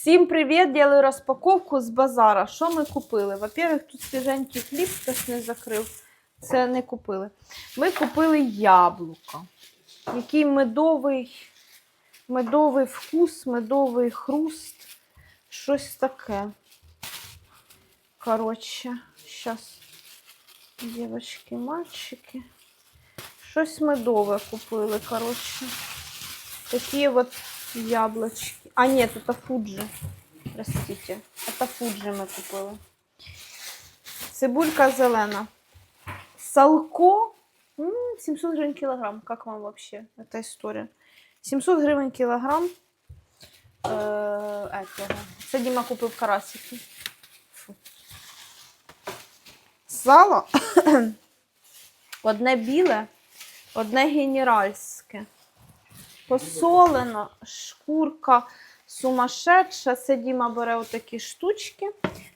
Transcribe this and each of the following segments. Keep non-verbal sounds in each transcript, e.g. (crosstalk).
Всім привіт! Ділаю розпаковку з базара. Що ми купили? Во-первых, тут свіженький хліб, хтось не закрив. Це не купили. Ми купили яблука. Який медовий, медовий вкус, медовий хруст. Щось таке. Коротше, зараз, дівчатки, мальчики. Щось медове купили, коротше. Такі от яблочки. А, нет, это Фуджи. Простите. Это Фуджи ми купили. Цибулька зелена. Салко. М, 700 гривен килограмм. Как вам вообще эта история? 700 гривен килограмм. Е, этого. Це Діма купив карасики. Фу. Сало. одне біле, одне генеральське посолена, шкурка сумасшедша. Це Діма бере отакі штучки.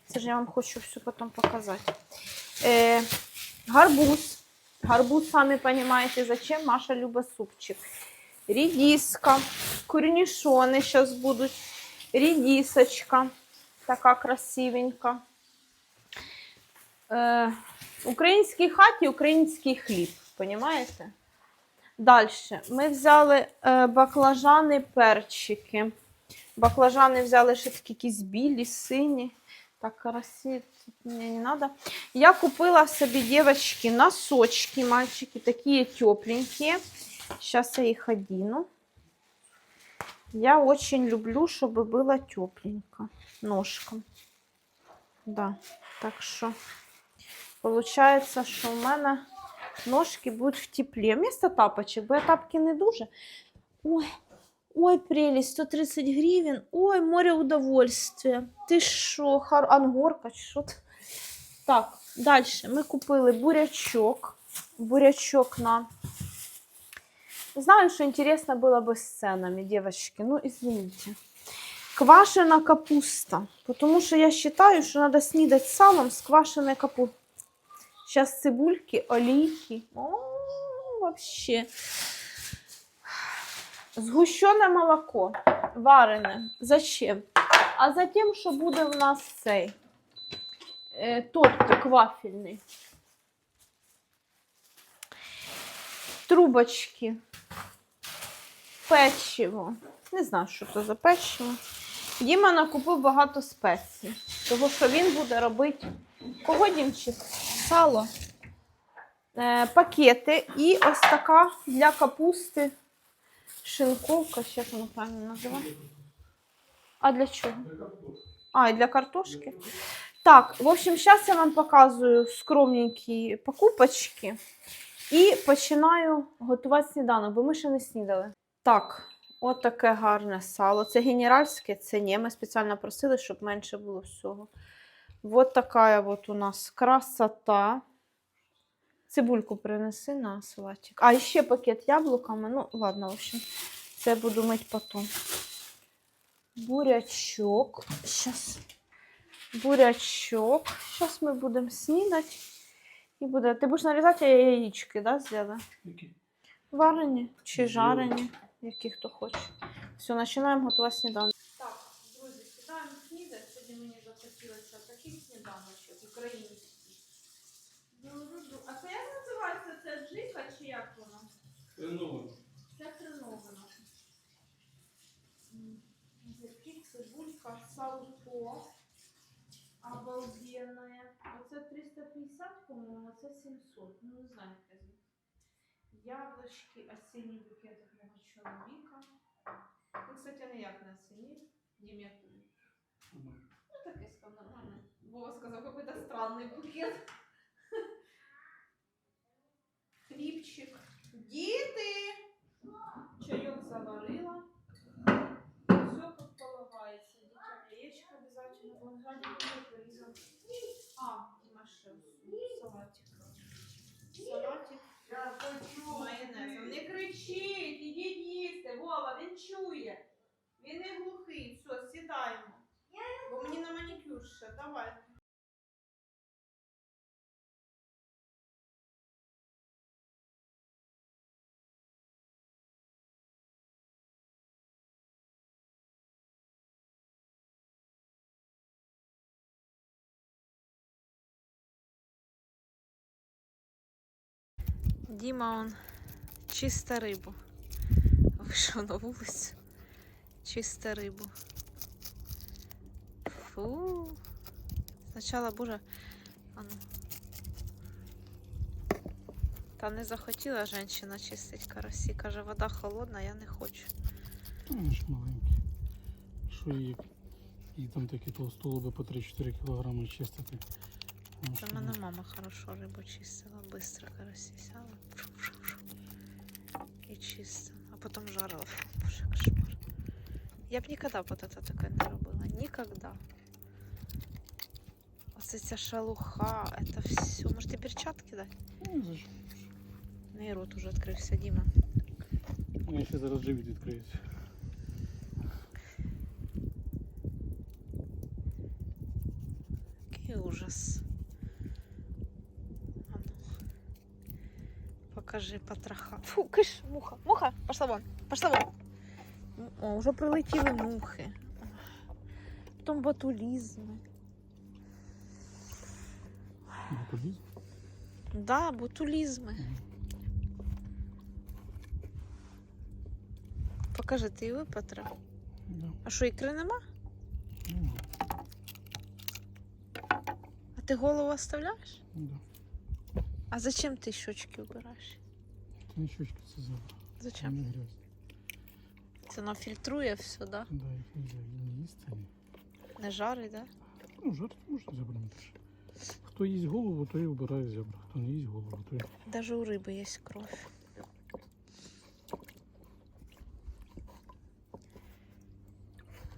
Це ж я вам хочу все потім показати. Е, гарбуз. Гарбуз, самі розумієте, зачем Маша любить супчик. Рідіска, корнішони зараз будуть. Рідісочка, така красивенька. Е, українській хаті український хліб, розумієте? Далі ми взяли е, баклажани, перчики. Баклажани взяли ще такі якісь білі, сині. Так, красиві, мені не треба. Я купила собі, дівчатки, носочки, мальчики, такі тепленькі. Зараз я їх одіну. Я очень люблю, щоб було тепленько ножкам. Да. Так що, виходить, що в мене ножки будуть в теплі. Вместо тапочек, бо я тапки не дуже. Ой, ой, прелесть, 130 гривень. Ой, море удовольствия. Ти що, хар... ангорка, чи що? Так, далі ми купили бурячок. Бурячок на... Знаю, что интересно было бы с ценами, девочки. Ну, извините. Квашена капуста. Потому что я считаю, что надо снидать салом с квашеной капустой. Сейчас цибульки, олійки. О, вообще. Згущене молоко. Варене. Зачем? А за тим, що буде в нас цей е, тортик вафельний. Трубочки. Печиво. Не знаю, що це за печиво. Діма накупив багато спецій, тому що він буде робити кого Дімчик? Сало. Е, пакети і ось така для капусти шинковка, ще воно правильно називає. А для чого? А, і для картошки. Так, в общем, зараз я вам показую скромненькі покупочки і починаю готувати сніданок, бо ми ще не снідали. Так, от таке гарне сало. Це генеральське, це ні. Ми спеціально просили, щоб менше було всього. Вот такая вот у нас красота. Цибульку принеси на салатик. А, ще пакет яблуками. Ну, ладно, в общем, це я буду мить потом. Бурячок. Сейчас. Бурячок. Сейчас ми будемо снідати. І буде. Ти будеш нарізати яєчки, да, зробила? Варені чи жарені, які хто хоче. Все, починаємо готувати сніданок. Так, друзі, сідаємо снідати. Сьогодні мені таких сніданочок українських. А це як називається? Це джика чи як воно? Це хреновина. Язики, цибулька, салко. Обалденное. Оце 350, по-моєму, а це 700. Ну, не знаю, з них. Яблочки, осінній букетик мого чоловіка. Ну, кстати, не осінній. Дім, як тобі? Ну, таке сказав, нормально. Вова сказав, какой-то странний букет. (laughs) Хлібчик. Діти! Чайок заварила. Все тут полагається. Дітям яєчко обязательно. Вон буде. А, Дима ще салатик. Салатик. Майонезом. Не кричіть, ідіть їсти. Вова, він чує. Він не глухий. Все, сідаємо. Бо мені на манікюр ще. Давай. Діма он чиста рибу. Вийшов на вулицю. Чиста рибу. Фу. Спочатку, боже, а ну. Та не захотіла жінка чистить карасі. Каже, вода холодна, я не хочу. Вони ж маленькі. Що її, їй там такі толстолоби по 3-4 кілограми чистити. Це мене мама хорошо рибу чистила, быстро карасі сяла. Фру-фру-фру, І чистила. А потім жарила. Фу, Боже, кошмар. Я б ніколи б от це таке не робила. Ніколи. Оце ця шалуха, це все. Може ти перчатки дати? Ну, зачем? Не рот уже відкрився, Діма. Я ще зараз живіт відкриється. Який ужас. А ну. Покажи потроха. Фу, киш, муха. Муха, пошла вон, пошла вон. О, вже прилетіли мухи. Потім ботулізми. Ботулізм? Да, ботулізми. Покажи, ти її випатрив. Да. А що, ікри нема? Ну, А ти голову оставляєш? да. А зачем ти щочки вбираєш? Це не щучки, це забра. Зачем? Це воно фільтрує все, да? Да, їх нельзя не їсти. Не жарить, да? Ну, жарти можна зебрами теж. Хто їсть голову, той і вбирає зебра. Хто не їсть голову, той Даже у рыбы есть кровь.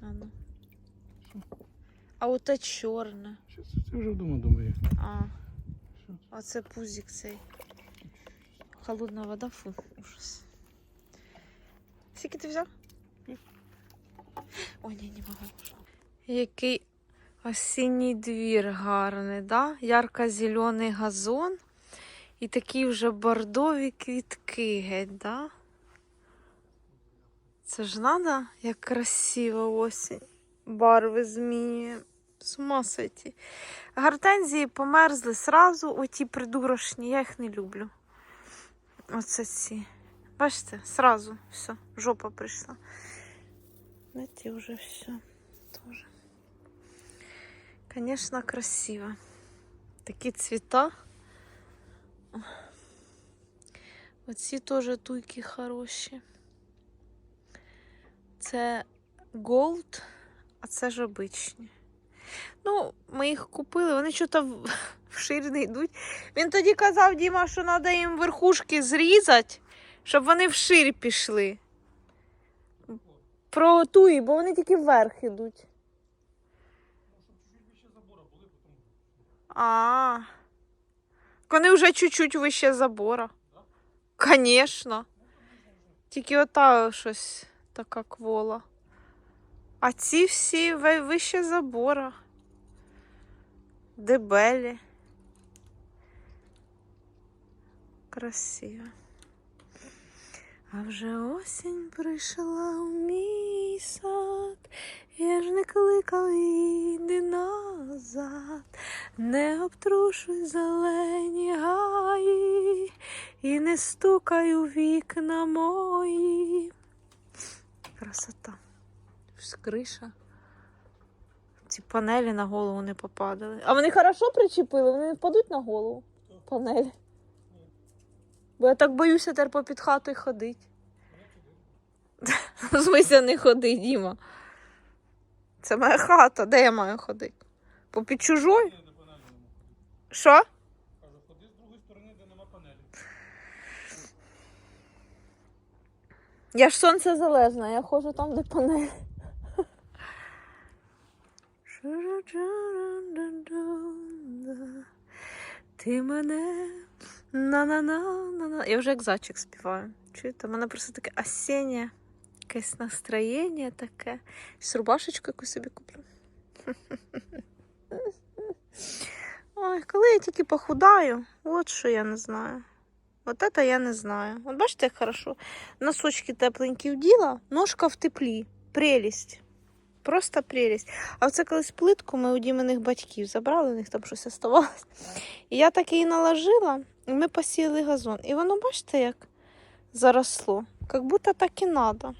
А, ну. А оте чорне. Що це, це вже вдома думаю. А, Що? оце пузик цей. Холодна вода, фу, ужас. Скільки ти взяв? Ой, ні, не можу. Який осінній двір гарний, да? Ярко-зелений газон. І такі вже бордові квітки геть, да? Це ж надо, як красиво осінь. Барви змінює. З ума сойти. Гортензії померзли сразу, оті придурошні, я їх не люблю. Оце ці. Бачите, сразу все, жопа прийшла. Знаете, вже все тоже. Конечно, красиво. Такі цвіта. Оці теж туйки хороші. Це голд, а це ж обичні. Ну, ми їх купили, вони щось не йдуть. Він тоді казав, Діма, що треба їм верхушки зрізати, щоб вони вширь пішли. Про туї, бо вони тільки вверх ідуть. А. Вони вже чуть-чуть вище забора. Конечно. Тільки ота щось така квола. А ці всі вище забора. Дебелі. Красиво. А вже осінь прийшла у мій сад, я ж не кликав іди назад, не обтрушуй зелені гаї і не стукай у вікна мої. Красота. Криша. Ці панелі на голову не попадали. А вони хорошо причепили, вони не впадуть на голову. Панелі. Бо я так боюся тепер попід хатою ходити. В смысле не ходи, Діма. Це моя хата, де я маю ходити? Попід чужою? Що? Кажу, ходи з другої сторони, де нема панелі. Я ж сонцезалежна, я ходжу там, де панель. Ти мене на-на-на-на-на. Я вже як зайчик співаю. Чуєте? У мене просто таке осіннє якесь настроєння таке. З рубашечку якусь собі куплю. Ой, коли я тільки похудаю, от що я не знаю. От это я не знаю. От бачите, як хорошо. Носочки тепленькі вділа, ножка в теплі. Прелість. Просто прелість. А оце колись плитку ми у дімених батьків забрали, у них там щось оставалось. І я так її наложила, ми посіяли газон. І воно, бачите, як заросло. Як будто так і треба.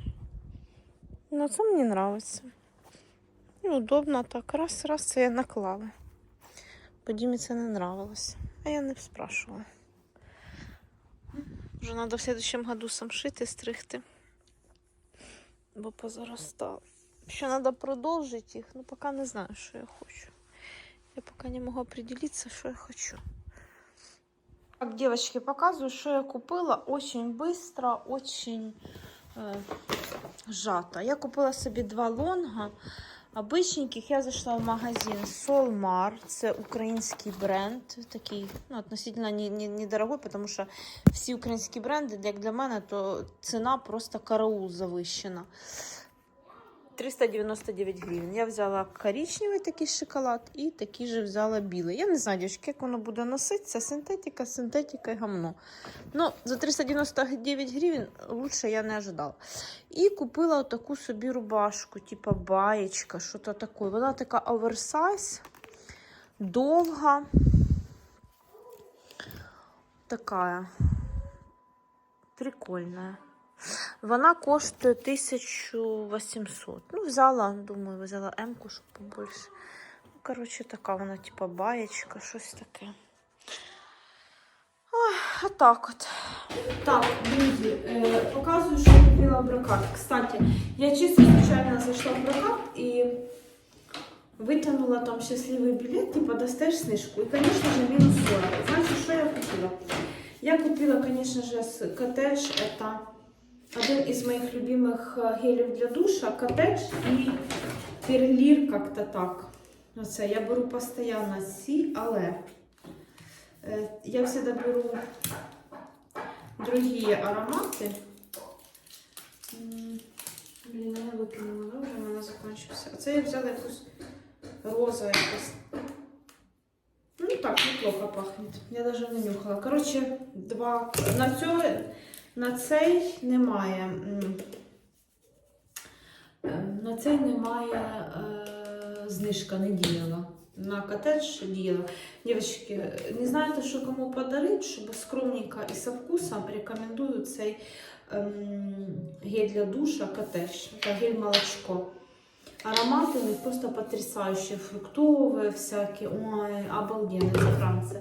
Ну, це мені подобається. І удобно так. Раз, раз це я наклала. Бо Дімі це не нравилось. А я не спрашивала. Вже треба в следующем году самшити, стригти. Бо позаростало. Ще треба продовжити їх, ну поки не знаю, що я хочу. Я поки не можу определитися, що я хочу. Так, девочки, показываю, что я купила очень быстро, очень э, сжато. Я купила собі два лонга обичненьких. Я зайшла в магазин Solmar. Це український бренд. Такий, ну, относительно не- не- недорогой, тому що всі українські бренди, як для мене, то ціна просто караул завищена. 399 гривень. Я взяла коричневий такий шоколад і такий же взяла білий. Я не знаю, дівчатки, як воно буде носитися. Синтетика, синтетика і гамно. Ну, за 399 гривень лучше я не ожидала. І купила таку собі рубашку, типа баєчка, що то таке. Вона така оверсайз, довга. Такая. Прикольная. Вона коштує 1800. Ну, взяла, думаю, взяла М-ку, щоб побольше. Ну, коротше, така вона, типа, баєчка, щось таке. Ой, так от. Так, друзі, е, показую, що купила брокат. Кстати, я чисто случайно зайшла в брокат і витягнула там щасливий білет, типа достаєш снижку. І, звісно же, мінус 40. Знаєте, що я купила? Я купила, конечно же, коттедж. Это один из моих любимых э, гелів для душа. Коттедж і перлір как-то так. Оце я беру постійно сі, але е, я завжди беру другі аромати. Блін, я викинула, да, вже в мене закінчився. А це я взяла якусь розу якусь. Ну так, неплохо пахнет. Я даже не нюхала. Коротше, два. На, цьо... на цей немає. е, На цей немає е... знижка, не діяла. На коттедж діяла. Дівчатки, не знаєте, що кому подарити, щоб скромненько і со вкусом рекомендую цей ем, гель для душа коттедж. Це гель молочко. Ароматы у них просто потрясающие, фруктовые всякие, ой, обалденно, це Франція.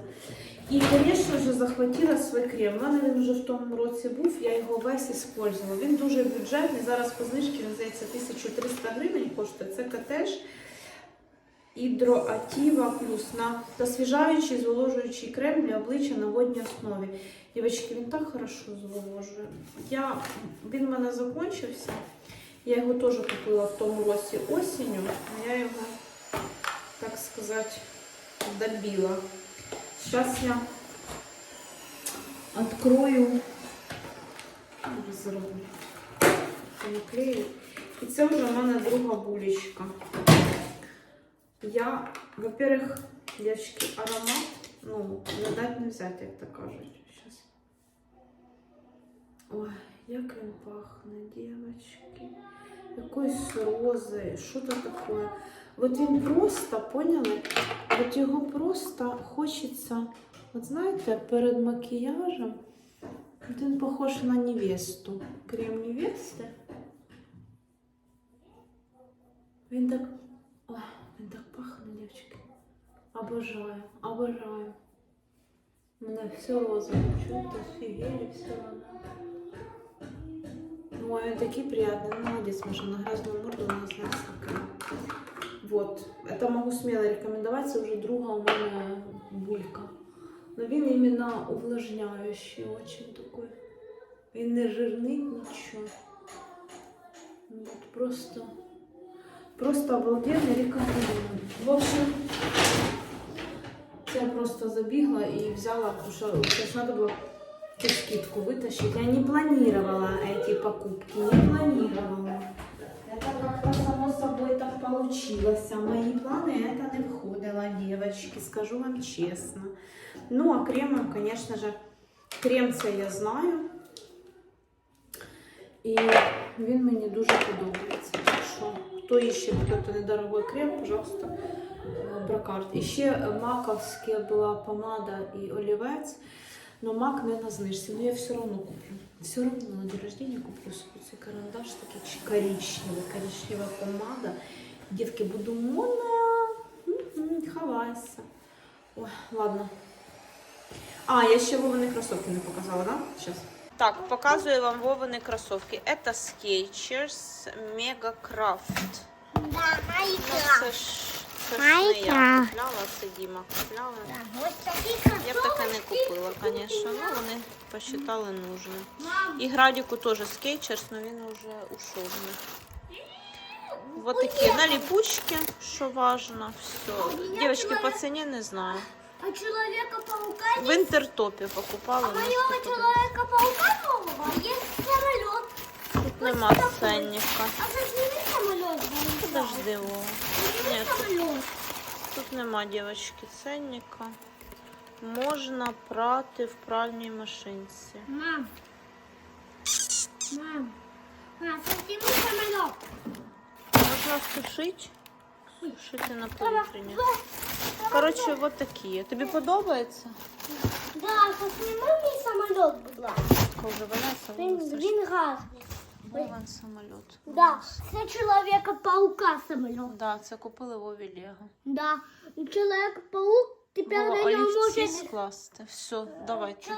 І, звісно захватила свій крем. У мене він вже в тому році був, я його весь использувала. Він дуже бюджетний, зараз по знижці він здається 1300 гривень коштує. Це котеж Гідроатіва плюс на освіжаючий зволожуючий крем для обличчя на водній основі. Дівчатки, він так хорошо зволожує. Я, він в мене закінчився. Я його теж купила в тому році осінню, я його, так сказати, добила. Зараз я открою. Розроблю. Наклею. І це вже в мене друга булечка. Я, во-первых, девочки, аромат, ну, не дать не взяти, як то кажуть. Сейчас. Ой, як він пахне, девочки. Якоюсь рози, що то таке. От він просто, поняли? От його просто хочеться, от знаєте, перед макіяжем. От він похож на невесту. Крем невести. Він так. Ой, він так пахне, дівчатки. Обожаю, обожаю. У мене все розове, чуєте, офігели, все воно Ой, он такие приятные. Ну, молодец, Маша, на грязную морду у нас знает какая. Вот. Это могу смело рекомендовать. Це вже друга у мене булька. Но він іменно увлажняючий, очень такой. Він не жирний, нічого. Вот, просто, просто обалденный рекомендую. В общем, це я просто забігла і взяла, тому що це ж треба було эту скидку вытащить. Я не планировала эти покупки, не планировала. Это как-то само собой так получилось. А в мои планы это не входило, девочки, скажу вам честно. Ну, а кремом, конечно же, крем це я знаю. І він мені дуже подобається. Так що, хто іще такий недорогой крем, пожалуйста, е, бракарт. І ще маковська була помада і олівець. Но мак не на знижці, но я все равно куплю. Все равно на день рождения куплю собі цей карандаш, такий чи- коричневий, коричнева помада. Дітки, буду модна. М-м, Ховайся. Ой, ладно. А, я ще Вовини кросовки не показала, да? Сейчас. Так, показую вам Вовини кросовки. Это Skechers Mega Craft. Да, Ну, Майкла. Це ж, не я Майка. купляла, це Діма купляла. Да, ось такі Я б таке не купила, звісно. Ну, вони посчитали нужним. І Градіку теж скетчерс, але він вже ушов. Вот такі на липучки, що важно. Все. Девочки, по ціні не знаю. а Человека-паука В інтертопі покупали. А моего. Человека-паука нового есть самолет. Тут нема ценника. Подожди, Вова. Ні, тут, нема, дівчатки, ценника. Можна прати в пральній машинці. Мам. Мам. Мам, засними самолет. Можна сушити. Сушити на повітряні. Коротше, вот такі. Тобі подобається? Да, засними мій самолет, будь ласка. Він гарний. Вован самоліт. Да, це Человека-паука самолет. Да, це купили Вові Лего. Да, і Человек-паук тепер на олівці може... скласти. Все, давайте.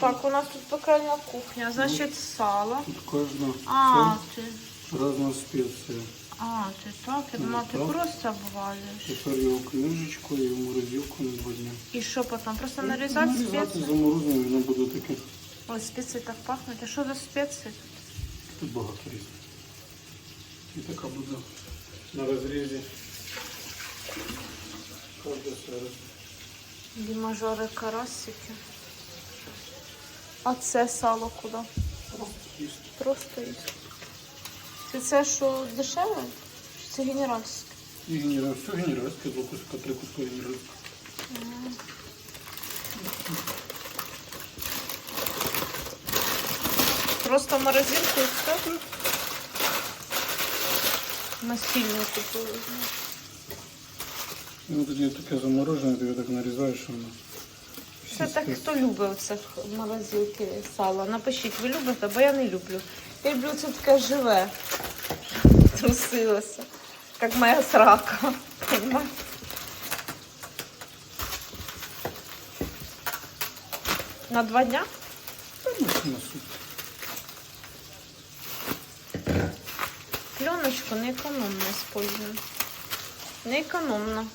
Так, у нас тут пекельна кухня, значить сало. тут кожна А, ти. це різна спеція. А, ти так, я думала, ти Так. просто обвалюєш. Тепер його книжечку і в морозилку на два дні. І що потім? Просто нарізати Нарізати, спеції? заморозити, воно буде таке. Ой, спеції так пахнуть. А що за спеції? Тут багато різних. І така буде на розрізі. Дімажори карасики. А це сало куди? Просто їсти. Це це що дешеве? Чи це генеральське? І генерал, все генеральське, два куска, три куска генеральське. Просто в морозилку і все? Ми сильно купили. Ну, тоді таке заморожене, ти його так нарізаєш, що воно. Це всі так, спеції. хто любить це в морозилки сало. Напишіть, ви любите, бо я не люблю. Я люблю це таке живе. Трусилося. Як моя срака. Понимаєте? На два дня? Та, ну, на Суп. Пленочку неэкономно используем. Неэкономно.